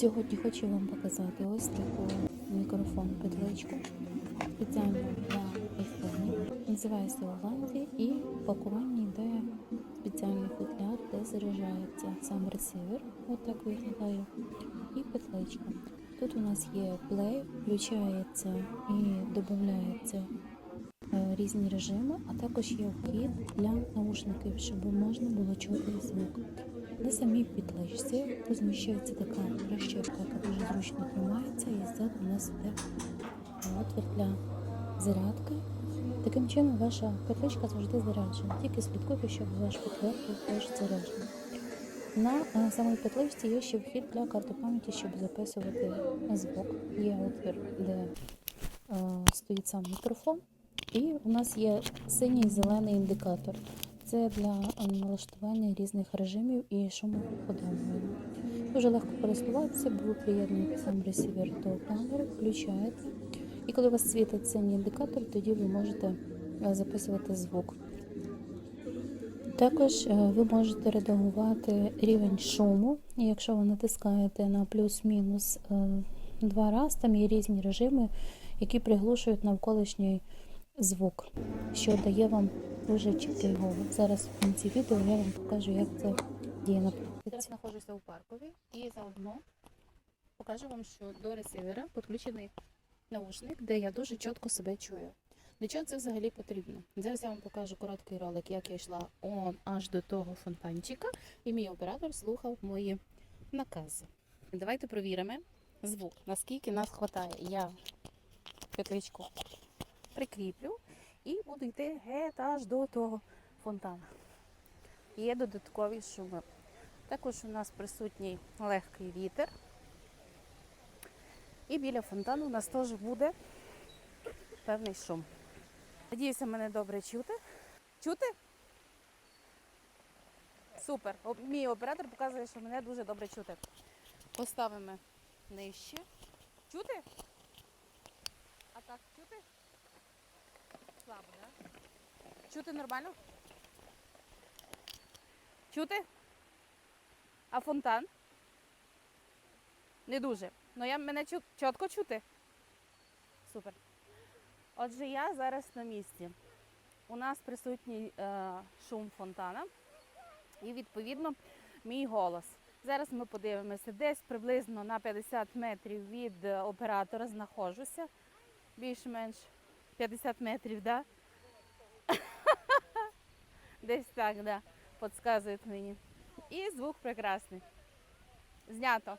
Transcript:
Сьогодні хочу вам показати ось таку мікрофон петличку спеціально для айфонів. Називається Оланді і в пакуванні йде спеціальний футляр, де заряджається сам ресивер, отак виглядає, і петличка. Тут у нас є плей, включається і додається е, різні режими, а також є вхід для наушників, щоб можна було чути звук. На самій підличці розміщується така розчепка, яка дуже зручно тримається, і ззаду у нас йде отвір для зарядки. Таким чином ваша петличка завжди заряджена. Тільки слідкуйте, щоб ваш футляр був теж заряджений. На е, самій петличці є ще вхід для карти пам'яті, щоб записувати звук. Є отвір, де е, стоїть сам мікрофон. І у нас є синій зелений індикатор. Це для е, налаштування різних режимів і шумоподавлення. Дуже легко користуватися, бо ви приєднуєте сам ресівер до камери, включаєте. І коли у вас світить синій індикатор, тоді ви можете е, записувати звук. Також е, ви можете редагувати рівень шуму, і якщо ви натискаєте на плюс-мінус е, два рази, там є різні режими, які приглушують навколишній звук, що дає вам дуже чіткий голос. Зараз в кінці відео я вам покажу, як це діє на Зараз знаходжуся у паркові і заодно покажу вам, що до ресивера підключений наушник, де я дуже чітко себе чую. Для чого це взагалі потрібно? Зараз я вам покажу короткий ролик, як я йшла он аж до того фонтанчика, і мій оператор слухав мої накази. Давайте провіримо звук, наскільки нас вистачає. Я петличку прикріплю і буду йти геть аж до того фонтана. Є додаткові шуми. Також у нас присутній легкий вітер. І біля фонтану у нас теж буде певний шум. Надіюся, мене добре чути. Чути? Супер. Мій оператор показує, що мене дуже добре чути. Поставимо нижче. Чути? А так, чути? Чути нормально? Чути? А фонтан? Не дуже. Ну я мене чу, чітко чути. Супер. Отже, я зараз на місці. У нас присутній е, шум фонтана і, відповідно, мій голос. Зараз ми подивимося, десь приблизно на 50 метрів від е, оператора знаходжуся. Більш-менш 50 метрів, так? Да? Десь так, да. Подсказують мені. І звук прекрасний. Знято.